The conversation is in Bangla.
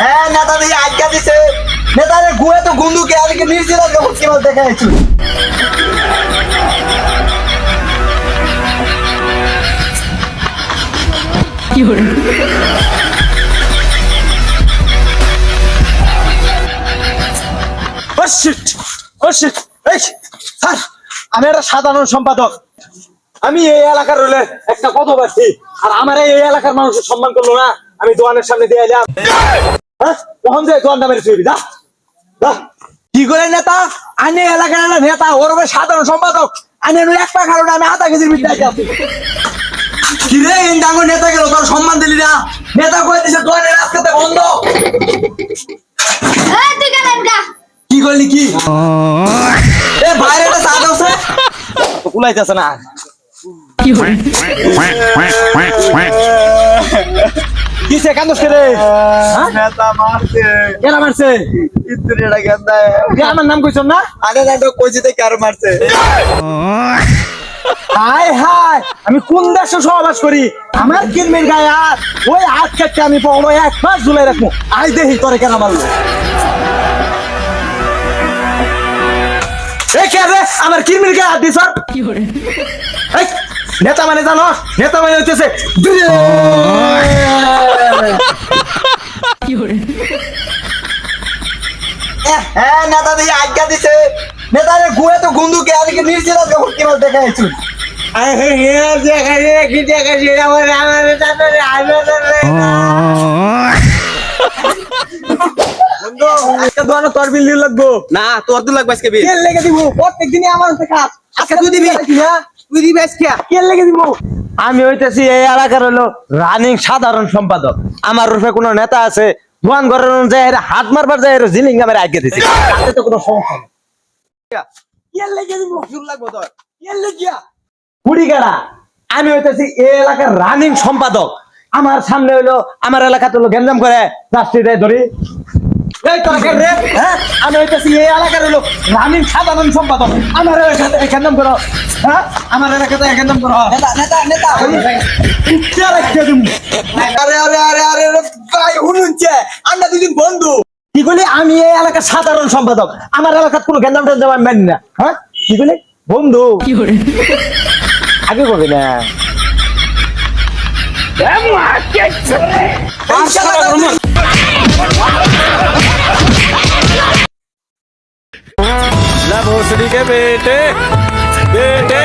হ্যাঁ নেতা দিয়ে আজ্ঞা দিছে। নেতারে গুয়ে তো আজকে আমি একটা সাধারণ সম্পাদক। আমি এই এলাকার হলে একটা কত পাচ্ছি আর আমার এই এলাকার মানুষের সম্মান করল না। আমি দোকানের সামনে দিয়ে এলাম। হ্যাঁ? কখন যে দোকানটা মেরে চুরি যা। কি করে নেতা? আনে এলাকার একটা নেতা ওর সাধারণ সম্পাদক। আনে এক পা কারণে আমি আধা কেজির বিদ্যায় আছি কিরে এই নেতা গেল তোর সম্মান দিলি না? নেতা কয়ে দিছে দোকানের রাস্তাতে বন্ধ? কি করলি কি? এ বাইরে একটা চা সে কুলাইতেছে না। কিসে কান্দস রে? নেতা মারছে। কেন মারছে? ইত্রিটা গেন্দায় যে আমার নাম কইছ না? আরে না তো কইছিতে কার মারছে। হাই হাই আমি কোন দেশে সহবাস করি? আমার কিনবেন গায়ে আর ওই হাত কাটতে আমি পড়ো এক মাস ঝুলাই রাখব। আই দেখি তোরে কেন মারলো? এ কে রে? আমার কিরমির গায়ে হাত দিছ এই, নেতা মানে জানো নেতা মানে হইতেছে হ্যাঁ নেতা দিয়ে আজ্ঞা দিছে। নেতারে গুয়ে তো গুন্দুকে আজকে নির্জিরা কি মাল দেখা যাচ্ছে তোর বিল লাগবো। না তোর তো লাগবে আজকে বিল। লেগে দিব? প্রত্যেক দিনই আমার কাজ। আজকে তুই দিবি? তুই দিবি আজকে? কেন লেগে দিব? আমি হইতেছি এই এলাকার হলো রানিং সাধারণ সম্পাদক। আমার রূপে কোনো নেতা আছে দোয়ান ঘরের যায় এরা হাত মারবার যায় জিলিং আমার আগে দিছে। তাতে তো কোনো সমস্যা নেই। আমি হইতেছি এই এলাকার রানিং সম্পাদক। আমার সামনে হইল আমার এলাকাতে হলো গেঞ্জাম করে রাষ্ট্রীয় ধরি। এই রে, হ্যাঁ? আমি হইতেছি এই এলাকার সাধারণ সম্পাদক। আমার এলাকাতে গেঞ্জাম করো হ্যাঁ? আমার এলাকাতে গেঞ্জাম করো। নেতা নেতা নেতা। উঠতে রাখতে দিমু। আরে আরে আরে আরে আরে, ভাই শুনুনছে আমরা দুদিন বন্ধু। কি বলি আমি এই এলাকার সাধারণ সম্পাদক। আমার এলাকার কোনো গেঞ্জাম টেঞ্জাম আমি মানি না হ্যাঁ? কি বলি বন্ধু। আগে করবি না। भोसड़ी के बेटे बेटे